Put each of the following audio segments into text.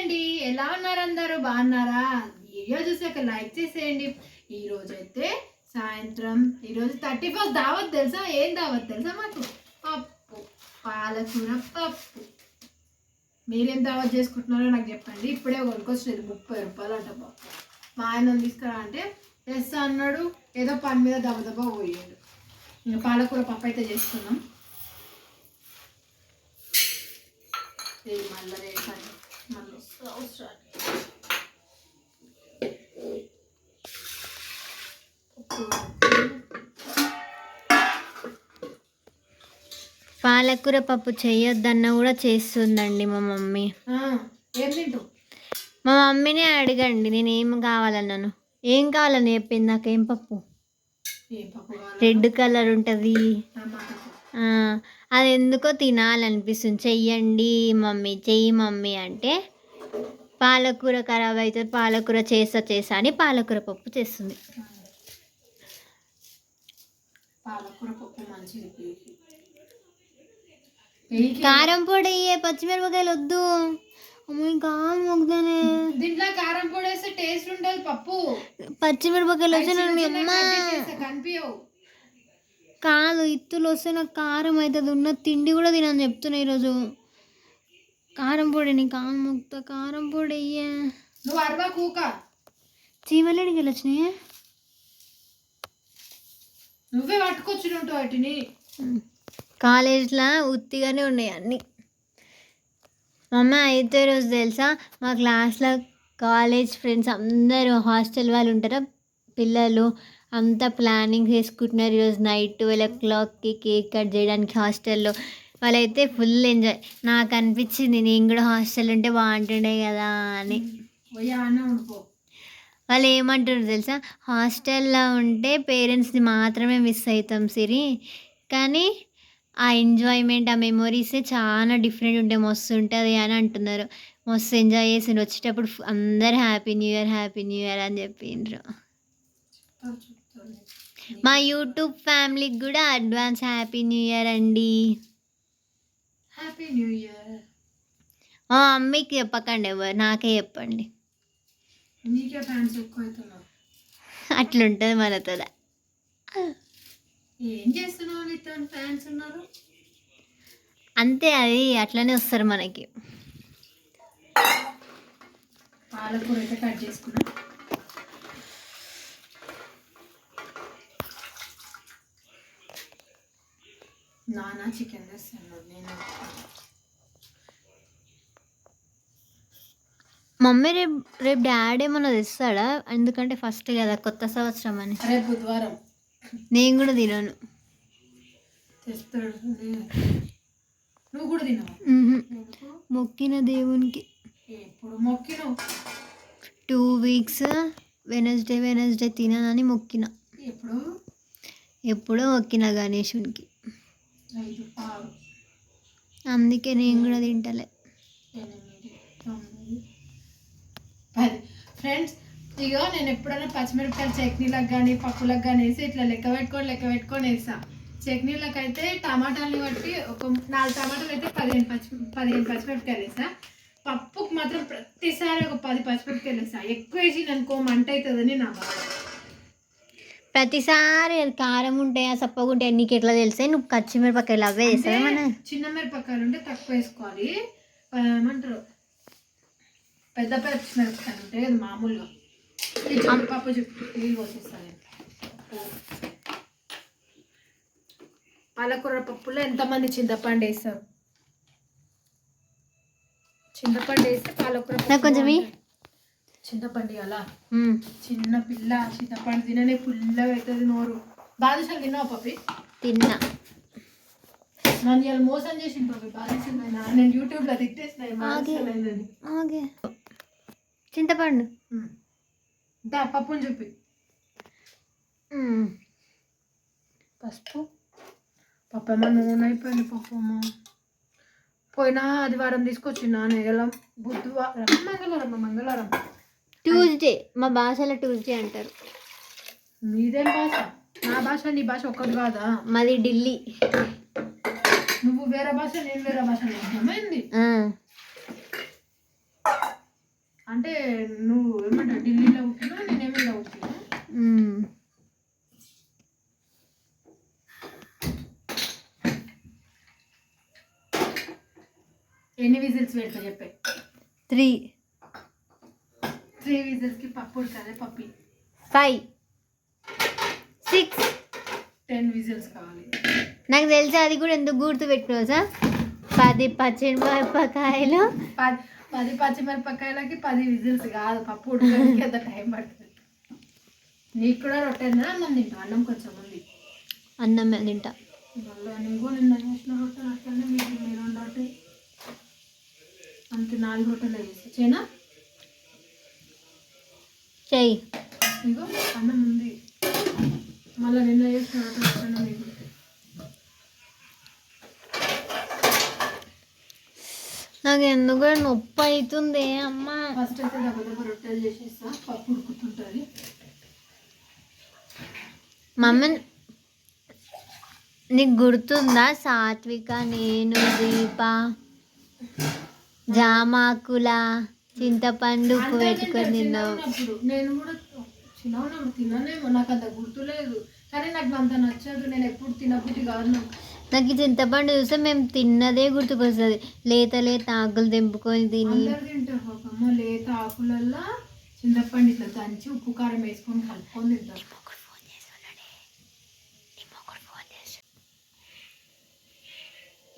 అండి ఎలా ఉన్నారు అందరూ? బాగున్నారా? వీడియో చూసాక లైక్ చేసేయండి. ఈ రోజు అయితే సాయంత్రం ఈరోజు థర్టీ ఫస్ట్ దావత్ తెలుసా? ఏం దావత్ తెలుసా మాకు? పప్పు పాలకూర పప్పు. మీరేం దావత్ చేసుకుంటున్నారో నాకు చెప్పండి. ఇప్పుడే కొనుక్కొచ్చేది ముప్పై రూపాయలు అంట పప్పు. మా ఆయన తీసుకురా అంటే ఎస్ అన్నాడు. ఏదో పని మీద దెబ్బ దెబ్బ పోయాడు. ఇంకా పాలకూర పప్పు అయితే చేసుకున్నాం. ఇది మళ్ళీ మళ్ళీ పాలకూర పప్పు చేయొద్దన్న కూడా చేస్తుందండి మా మమ్మీ. ఏం తింటావు? మా మమ్మీనే అడగండి నేను ఏం కావాలన్నాను? ఏం కావాలని చెప్పింది? నాకేం పప్పు? ఏ పప్పు రెడ్ కలర్ ఉంటుంది. అది ఎందుకో తినాలనిపిస్తుంది. చెయ్యండి మమ్మీ చెయ్యి మమ్మీ అంటే పాలకూర ఖరాబ్ అవుతుంది. పాలకూర చేస్తా చేస్తా అని పాలకూర పప్పు చేస్తుంది. పాలకూర పప్పు మంచిది. కారం పొడి పచ్చిమిరపకాయలు వద్దు. ఇంకా మొగ్గుతానే దీంట్లో కారం పొడి వేస్తే టేస్ట్ ఉండదు పప్పు. పచ్చిమిరపకాయలు వచ్చి నన్ను మీ అమ్మ. కనిపించవు కాదు ఇత్తులు వస్తే నాకు కారం అవుతుంది ఉన్న తిండి కూడా తినని చెప్తున్నా ఈరోజు. కారం పొడి నీ కారం మొక్త కారం పొడి అయ్యా నువ్వు అరవా కూక. చీమలేడికి వెళ్ళొచ్చినాయా? నువ్వే పట్టుకొచ్చినట్టు వాటిని. కాలేజ్లో ఉత్తిగానే ఉన్నాయి అన్నీ. మా అమ్మ అయితే రోజు తెలుసా మా క్లాస్లో కాలేజ్ ఫ్రెండ్స్ అందరూ హాస్టల్ వాళ్ళు ఉంటారా? పిల్లలు అంతా ప్లానింగ్ చేసుకుంటున్నారు ఈరోజు నైట్ ట్వెల్వ్ ఓ క్లాక్కి కేక్ కట్ చేయడానికి హాస్టల్లో. వాళ్ళైతే ఫుల్ ఎంజాయ్. నాకు అనిపించింది నేను కూడా హాస్టల్ ఉంటే బాగుంటుండే కదా అని. వాళ్ళు ఏమంటారు తెలుసా హాస్టల్లో ఉంటే పేరెంట్స్ని మాత్రమే మిస్ అవుతాం సిరి. కానీ ఆ ఎంజాయ్మెంట్ ఆ మెమొరీసే చాలా డిఫరెంట్ ఉంటాయి మస్తు ఉంటుంది అని అంటున్నారు. మస్తు ఎంజాయ్ చేసి వచ్చేటప్పుడు ఫు- అందరు happy new year happy new year అని చెప్పిండ్రు. మా యూట్యూబ్ ఫ్యామిలీకి కూడా అడ్వాన్స్ హ్యాపీ న్యూ ఇయర్ అండి. హ్యాపీ న్యూ ఇయర్ మా మమ్మీకి చెప్పకండి ఎవరు నాకే చెప్పండి. నీకే ఫ్యాన్స్ ఎక్కువ అవుతున్నారు అట్లుంటుంది మనతో ఏం చేస్తున్నావు నీతో ఫ్యాన్స్ ఉన్నారు? అంతే అది అట్లనే వస్తారు మనకి. పాలకూర అయితే కట్ చేసుకున్నా. నానా చికెన్ నేను మమ్మీ రేపు రేపు డాడీ ఏమన్నా తెస్తాడా? ఎందుకంటే ఫస్ట్ కదా కొత్త సంవత్సరం అని. రేపు బుధవారం. నేను కూడా తినను. నువ్వు కూడా తినవా? మొక్కిన దేవునికి. మొక్కినావు? టూ వీక్స్ వెనస్డే వెనస్డే తిననని మొక్కిన. ఎప్పుడు? ఎప్పుడో మొక్కిన గణేశునికి. అందుకే నేను కూడా తింటలే. ఫ్రెండ్స్ ఇగో నేను ఎప్పుడైనా పచ్చిమిరపకాయలు చట్నీలకు కానీ పప్పులకు కానీ వేసి ఇట్లా లెక్క పెట్టుకొని లెక్క పెట్టుకొని వేసా చట్నీలకు అయితే టమాటాలని బట్టి ఒక నాలుగు టమాటాలు అయితే పదిహేను పచ్చి పదిహేను పచ్చిమిరపకాయలు వేసా పప్పుకు మాత్రం ప్రతిసారి ఒక పది పచ్చిమిరపకాయలు వేసా ఎక్కువ వేసి అనుకో మంట అవుతుందని నా బాధ. ప్రతిసారి కారం ఉంటాయి సప్పగా ఉంటాయి నీకు ఎట్లా తెలిసే నువ్వు పచ్చిమిరపకాయలు అవే అంటే వేస్తావా మన చిన్న మిరపకాయలు ఉంటే తక్కువ వేసుకోవాలి. ఏమంటారు? పెద్ద పచ్చిమిరపకాయలు ఉంటాయి అది మామూలుగా. పప్పు చెప్పు నీళ్ళు పోసేస్తాను నేను. పాలకూర పప్పులో ఎంతమంది చింతపండు వేస్తారు? చింతపండు వేస్తే పాలకూర కొంచెం. చింతపండు అలా. చిన్న పిల్ల చింతపండు తిననే పుల్లగా అవుతుంది నోరు. బాదుషాలు తిన్నావు పప్పి? తిన్నా. నన్ను ఇవాళ మోసం చేసింది పప్పి బాదుషాలు నేను యూట్యూబ్లో తిట్టేసిన చింతపండు. దా పప్పుని చూపి. పసుపు. పప్పు ఏమో నూనె అయిపోయింది పప్పు అమ్మ పోయినా ఆదివారం తీసుకొచ్చిన నెగలం బుధవారం మంగళవారం మంగళవారం. ట్యూస్డే మా భాషలో ట్యూస్డే అంటారు. మీదేం భాష? నా భాష నీ భాష ఒక్కటి కాదా? మాది ఢిల్లీ. నువ్వు వేరే భాష నేను వేరే భాష. ఏంది. అంటే నువ్వు ఏమంటావు? ఢిల్లీలో పుట్టినా నేనేమో ఇలా పుట్టినా. ఎన్ని విజిల్స్ పెడతా చెప్పే? త్రీ. త్రీ విజిల్స్కి పప్పు ఉడకాలి పప్పి. ఫైవ్. సిక్స్. టెన్ విజిల్స్ కావాలి. నాకు తెలిసి అది కూడా ఎందుకు గుర్తు పెట్టుకోవచ్చు పది పచ్చిమిరపకాయలు పది పది పచ్చిమిరపకాయలకి పది విజిల్స్ కాదు పప్పు ఉడకడానికి ఎంత టైం పడుతుంది? నీకు కూడా రొట్టెనా అన్నం తింటా? అన్నం కొంచెం ఉంది. అన్నం తింటా. మళ్ళీ నీకు నిన్న చేసిన అట్లనే మీకు మీరు రొట్టె అంతే నాలుగు రొట్టెలు వేసి చేనా? చెయ్యి. ఇగో అన్నం ఉంది. మళ్ళీ నిన్న చేసిన రొట్టెలు అట్లనే మీకు. నాకు ఎందుకు నొప్పి అవుతుంది అమ్మ. ఫస్ట్ అయితే దెబ్బ దెబ్బ రొట్టెలు చేసేస్తా పప్పు ఉడుకుతుంటుంది. మమ్మీ నీకు గుర్తుందా సాత్విక నేను దీప జామాకుల చింతపండు పెట్టుకొని తిన్నావు? చిన్నప్పుడు నేను కూడా చిన్న ఉన్నప్పుడు తిన్నానేమో నాకు అంత గుర్తులేదు. కానీ నాకు అంత నచ్చదు నేను ఎప్పుడు తినబుద్ధి కాదు. నాకు నాకు ఈ చింతపండు చూస్తే మేము తిన్నదే గుర్తుకొస్తుంది. లేత లేత ఆకులు తెంపుకొని తిని. అందరు తింటారు పాపమ్మ లేత ఆకులల్లో చింతపండు ఇట్లా దంచి ఉప్పు కారం వేసుకొని కలుపుకొని తింటారు.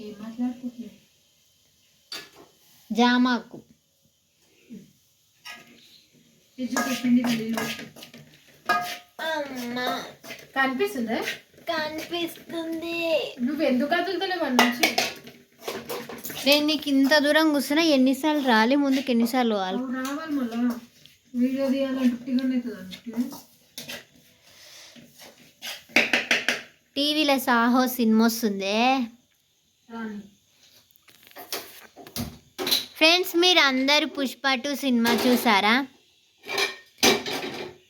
ఏం జామాకు. కనిపిస్తుందా? కనిపిస్తుంది. నువ్వు ఎందుకు అన్న నుంచి నేను నీకు ఇంత దూరం కూర్చున్నా ఎన్నిసార్లు రాలి ముందుకు ఎన్నిసార్లు రావాలి మళ్ళా. వీడియో తీయాలంటే అవుతుంది టీవీలో సాహో సినిమా వస్తుంది? ఫ్రెండ్స్ మీరు అందరు పుష్ప టూ సినిమా చూసారా?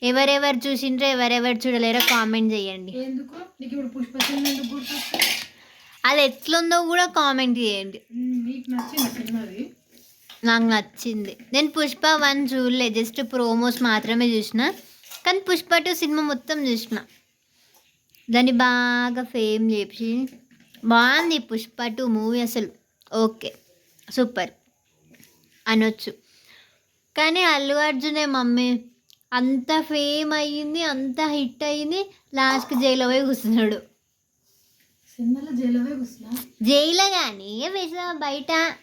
ఎవరెవరు చూసిండ్రో ఎవరెవరు చూడలేరో కామెంట్ చేయండి. ఎందుకు? నీకు ఇప్పుడు పుష్ప సినిమా ఎందుకు గుర్తొస్తుంది? అది ఎట్లుందో కూడా కామెంట్ చేయండి. ఉమ్, నీకు నచ్చింది సినిమాది నాకు నచ్చింది. నేను పుష్ప వన్ చూడలే జస్ట్ ప్రోమోస్ మాత్రమే చూసిన. కానీ పుష్ప టూ సినిమా మొత్తం చూసిన. దాన్ని బాగా ఫేమ్ చేసి. బాగుంది పుష్ప టూ మూవీ అసలు. Okay super. అనొచ్చు. కానీ అల్లు అర్జునే మమ్మీ అంత ఫేమ్ అయ్యింది అంత హిట్ అయ్యింది. లాస్ట్కి జైల్లో పోయి కూర్చున్నాడు. జైల్లో కానీ బయట.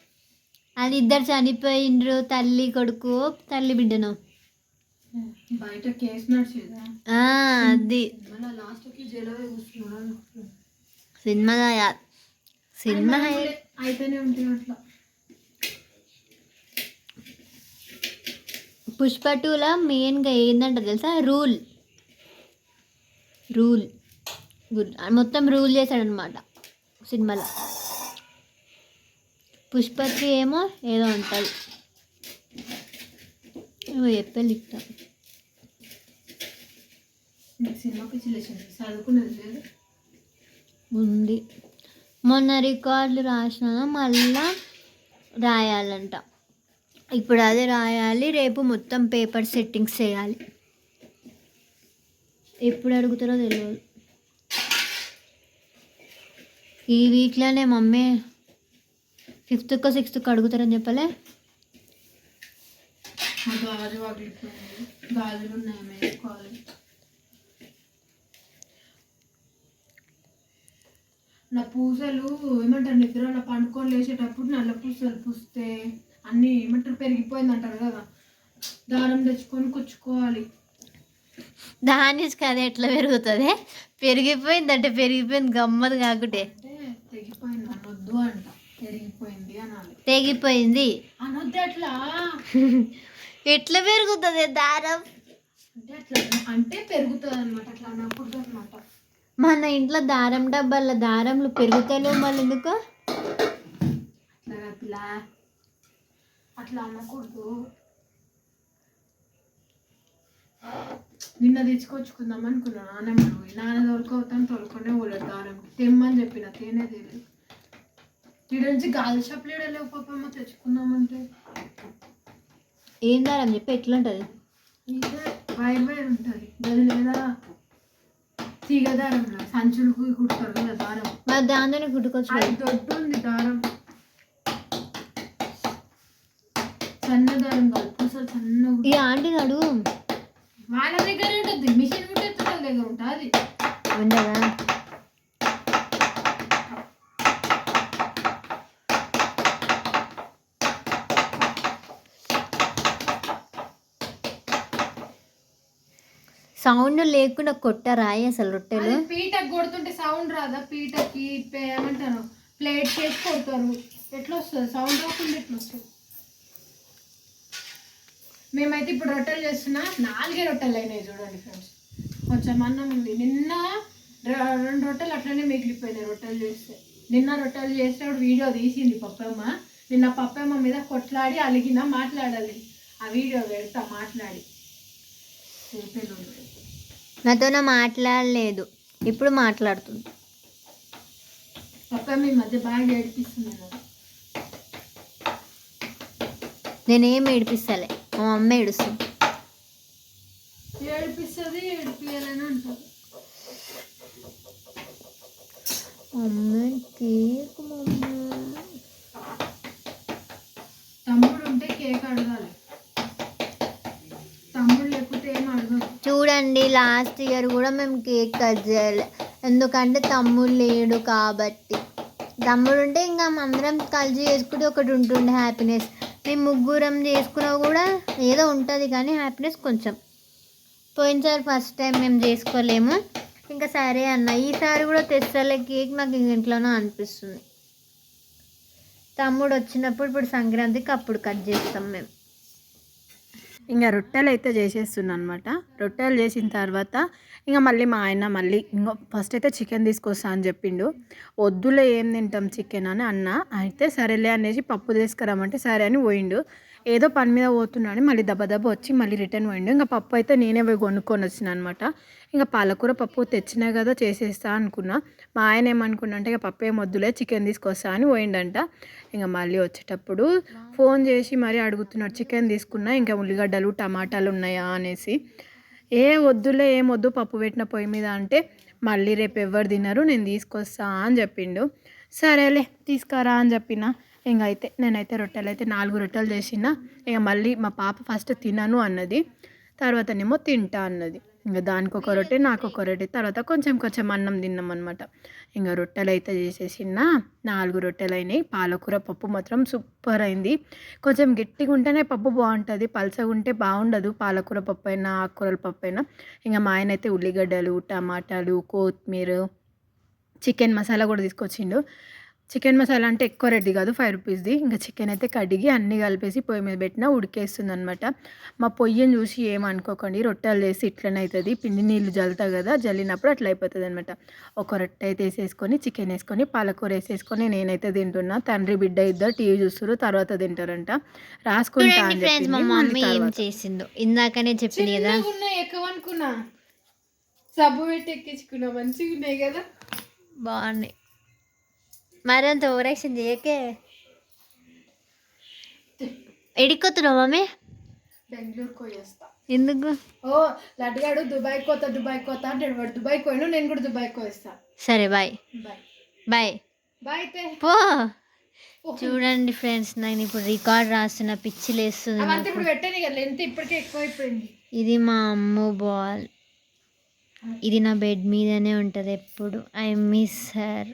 అది ఇద్దరు చనిపోయిండ్రు తల్లి కొడుకు తల్లి బిడ్డను. బయట కేసు అది. సినిమా సినిమా అయితేనే అట్లా. పుష్ప టూలో మెయిన్గా ఏందంట తెలుసా? రూల్. రూల్. గుడ్. మొత్తం రూల్ చేశాడనమాట సినిమాలో. పుష్పకి ఏమో ఏదో ఉంటుంది ఏమో చెప్పాలి లేదు ఉంది. మొన్న రికార్డులు రాసిన మళ్ళా రాయాలంట. ఇప్పుడు అదే రాయాలి రేపు మొత్తం పేపర్ సెట్టింగ్స్ చేయాలి. ఎప్పుడు అడుగుతారో తెలియదు ఈ వీక్లోనే మమ్మీ ఫిఫ్త్కో సిక్స్త్కో అడుగుతారని చెప్పలే? నా పూసలు ఏమంటారు నిద్రలో పండుకొని లేచేటప్పుడు నల్ల పూసలు పూస్తే అన్నీ ఏమంటారు? పెరిగిపోయింది అంటారు కదా. దారం తెచ్చుకొని కుచ్చుకోవాలి దాని అది ఎట్లా పెరుగుతుంది? పెరిగిపోయింది అంటే పెరిగిపోయింది గమ్మది కాకుంటే. తెగిపోయింది అనొద్దు అంట. పెరిగిపోయింది అనాలి. తెగిపోయింది. అనొద్దు అట్లా ఎట్లా పెరుగుతుంది దారం? అంటే అట్లా అంటే పెరుగుతుంది అనమాట అట్లా అనకూడదు అనమాట మన ఇంట్లో దారం డబ్బాల దారంలు పెరుగుతాయి మళ్ళీ ఎందుకు? అట్లా కాదు అట్లా అనకూడదు. నిన్న తెచ్చుకొచ్చుకుందాం అనుకున్నా నాన్నమ్మ పోయి. నాన్న తోలుకోతాను తోలుకొనే పోలేదు దారంకి తెమ్మని చెప్పిన తేనే తెలియదు వీడి నుంచి గాలి షాప్లు లేవు పాపమ్మ తెచ్చుకుందామంటే. ఏం దారం చెప్పి ఎట్లా ఉంటుంది ఇదే వైర్ వైర్ ఉంటుంది. గది లేదా తీగ దారం సంచులకు కుడతారు కదా దారం. మరి దాంతోనే కుట్టుకోవచ్చు. దొడ్డు ఉంది దారం. సన్న దారం కాదు అసలు సన్న ఈ ఆంటీ నడు వాళ్ళ దగ్గర ఉంటుంది మిషన్ కుట్టేస్తే వాళ్ళ దగ్గర ఉంటుంది. ఉండదా? సౌండ్ లేకుండా కొట్టరాయి అసలు రొట్టెలు? పీటకు కొడుతుంటే సౌండ్ రాదా? పీటకి ఏమంటారు? ప్లేట్ చేసి కొడతారు. ఎట్లా వస్తుంది సౌండ్ రాకుండా ఎట్లా వస్తుంది మేమైతే ఇప్పుడు రొట్టెలు చేస్తున్నా. నాలుగే రొట్టెలు అయినాయి చూడండి ఫ్రెండ్స్ కొంచెం అన్నం ఉంది. నిన్న రెండు రొట్టెలు అట్లనే మిగిలిపోయినాయి రొట్టెలు చేస్తే. నిన్న రొట్టెలు చేసినప్పుడు వీడియో తీసింది పప్పమ్మ. నిన్న పప్పమ్మ మీద కొట్లాడి అలిగిన మాట్లాడాలి. ఆ వీడియో పెడతా మాట్లాడి. నాతోనే మాట్లాడలేదు. ఇప్పుడు మాట్లాడుతుంది. పప్పమ్మ ఈ మధ్య బాగా ఏడిపిస్తుంది. నేనేం ఏడిపిస్తలే. మా అమ్మ ఏడుస్తుంది ఏడిపిస్తుంది ఏడిపియాలని అంటారు. కేక్ మమ్మ. తమ్ముడు ఉంటే కేక్ అడగాలి. తమ్ముడు లేకపోతే ఏం అడగదు చూడండి లాస్ట్ ఇయర్ కూడా మేము కేక్ కట్ చేయలే. ఎందుకంటే తమ్ముడు లేడు కాబట్టి. తమ్ముడు ఉంటే ఇంకా అందరం కలిసి చేసుకుంటే ఒకటి ఉంటుండే హ్యాపీనెస్ మేము ముగ్గురం చేసుకున్నా కూడా ఏదో ఉంటుంది కానీ హ్యాపీనెస్ కొంచెం. పోయినసారి ఫస్ట్ టైం మేము చేసుకోలేము. ఇంకా సరే అన్న ఈసారి కూడా తెస్తలే కేక్ నాకు ఇంట్లోనో అనిపిస్తుంది. తమ్ముడు వచ్చినప్పుడు ఇప్పుడు సంక్రాంతికి అప్పుడు కట్ చేస్తాం మేము. ఇంకా రొట్టెలు అయితే చేసేస్తున్నా అనమాట రొట్టెలు చేసిన తర్వాత ఇంకా మళ్ళీ మా ఆయన మళ్ళీ ఇంకో ఫస్ట్ అయితే చికెన్ తీసుకొస్తా అని చెప్పిండు. వద్దులే ఏం తింటాం చికెన్ అని అన్న. అయితే సరేలే అనేసి పప్పు తీసుకురామంటే సరే అని పోయిండు. ఏదో పని మీద పోతున్నాడు మళ్ళీ దెబ్బ దెబ్బ వచ్చి మళ్ళీ రిటర్న్ పోయిండు. ఇంకా పప్పు అయితే నేనే పోయి కొనుక్కొని వచ్చిన అనమాట ఇంకా పాలకూర పప్పు తెచ్చినా కదా చేసేస్తా అనుకున్నా. మా ఆయన ఏమనుకున్నా అంటే ఇక పప్పు ఏం వద్దులే చికెన్ తీసుకొస్తా అని పోయిండంట. ఇంకా మళ్ళీ వచ్చేటప్పుడు ఫోన్ చేసి మరీ అడుగుతున్నాడు చికెన్ తీసుకున్నా ఇంకా ఉల్లిగడ్డలు టమాటాలు ఉన్నాయా? అనేసి. ఏ వద్దులే ఏం వద్దు పప్పు పెట్టిన పొయ్యి మీద అంటే మళ్ళీ రేపు ఎవరు తినరు నేను తీసుకొస్తా అని చెప్పిండు. సరేలే తీసుకురా అని చెప్పిన. ఇంక అయితే నేనైతే రొట్టెలు అయితే నాలుగు రొట్టెలు చేసిన. ఇక మళ్ళీ మా పాప ఫస్ట్ తినను అన్నది. తర్వాతనేమో తింటా అన్నది. ఇంకా దానికి ఒక రొట్టె నాకు ఒక రొట్టె. తర్వాత కొంచెం కొంచెం అన్నం తిన్నాం అనమాట ఇంకా రొట్టెలు అయితే చేసేసిన. నాలుగు రొట్టెలు అయినాయి పాలకూర పప్పు మాత్రం సూపర్ అయింది కొంచెం గట్టిగా ఉంటేనే పప్పు బాగుంటుంది పలసగా ఉంటే బాగుండదు పాలకూర పప్పు అయినా ఆకుకూరల పప్పు అయినా ఇంకా మా ఆయన అయితే ఉల్లిగడ్డలు టమాటాలు కొత్తిమీర చికెన్ మసాలా కూడా తీసుకొచ్చిండు. చికెన్ మసాలా అంటే ఎక్కువ రెడ్డి కాదు ఫైవ్ రూపీస్ది. ఇంకా చికెన్ అయితే కడిగి అన్నీ కలిపేసి పొయ్యి మీద పెట్టిన ఉడికేస్తుంది అనమాట మా పొయ్యిని చూసి ఏమనుకోకండి రొట్టెలు చేసి ఇట్లనే అవుతుంది పిండి నీళ్ళు జల్లుతా కదా జల్లినప్పుడు అట్లా అయిపోతుంది అనమాట ఒక రొట్టె అయితే వేసేసుకొని చికెన్ వేసుకొని పాలకూర వేసేసుకొని నేనైతే తింటున్నా. తండ్రి బిడ్డ ఇద్దరు టీవీ చూస్తారు తర్వాత తింటారంట. రాసుకుంటా చూడండి అని ఫ్రెండ్స్ మా. మమ్మీ ఏం. చేసిందో. ఇందాకనే చెప్పింది కదా. సబ్బు పెట్టి ఎక్కించుకున్నా. మంచిగా ఉన్నాయి కదా. బాగున్నాయి. మరంత ఓవరాక్షన్ చేయకే ఎడికొత్తున్నావు మమ్మీ బెంగళూరు పోయేస్తా ఎందుకు ఓ లడ్డుగాడు దుబాయ్ కోత దుబాయ్ కోత అంటాడు వాడు దుబాయ్ పోయిను నేను కూడా దుబాయ్ సరే బాయ్ బాయ్ బాయ్ పో చూడండి ఫ్రెండ్స్ నేను ఇప్పుడు రికార్డ్ రాస్తున్న పిచ్చి లేస్తుంది ఇప్పుడు పెట్టాను కదా లెంత్ ఇప్పటికే ఎక్కువైపోయింది ఇది మా అమ్మ బాల్ ఇది నా బెడ్ మీదనే ఉంటుంది ఎప్పుడు ఐ మిస్ హర్